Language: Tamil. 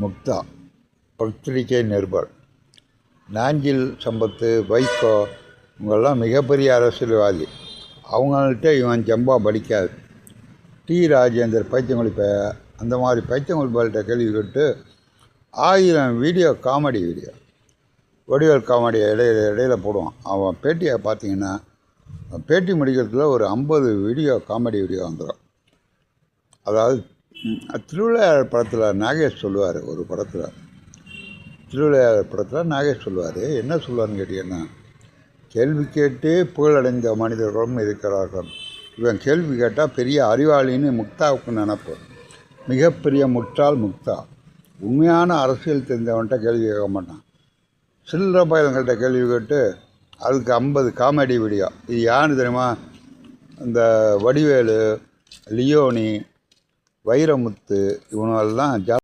முக்தா பத்திரிகை நிருபர். நாஞ்சில் சம்பத்து வைகோ இவங்கெல்லாம் மிகப்பெரிய அரசியல்வாதி. அவங்கள்ட்ட இவன் ஜம்பா படிக்காது. டி. ராஜேந்தர் பைத்தியங்குழி அந்த மாதிரி பைத்தியங்குழி பால்கிட்ட கேள்வி கேட்டு ஆயிரம் video comedy video. Vadivel comedy இடையில இடையில போடுவான். அவன் பேட்டியை பார்த்தீங்கன்னா பேட்டி முடிக்கிறதுல ஒரு ஐம்பது வீடியோ காமெடி வீடியோ வந்துடும் அதாவது திருவிளையாடல் படத்தில் நாகேஷ் சொல்லுவார் ஒரு படத்தில். திருவிளையாடல் படத்தில் நாகேஷ் சொல்லுவார் என்ன சொல்லுவான்னு கேட்டிங்கன்னா கேள்வி கேட்டு புகழடைந்த மனிதர்களும் இருக்கிறார்கள். இவன் கேள்வி கேட்டால் பெரிய அறிவாளின்னு முக்தாவுக்கு நினப்பு. மிகப்பெரிய முட்டாள் முக்தா. உண்மையான அரசியல் தெரிஞ்சவன்கிட்ட கேள்வி கேட்க மாட்டான். சில்லற பயல்கள்கிட்ட கேள்வி கேட்டு அதுக்கு ஐம்பது காமெடி வீடியோ. இது யாருன்னு தெரியுமா? இந்த வடிவேலு லியோனி வைரமுத்து இவனெல்லாம் ஜா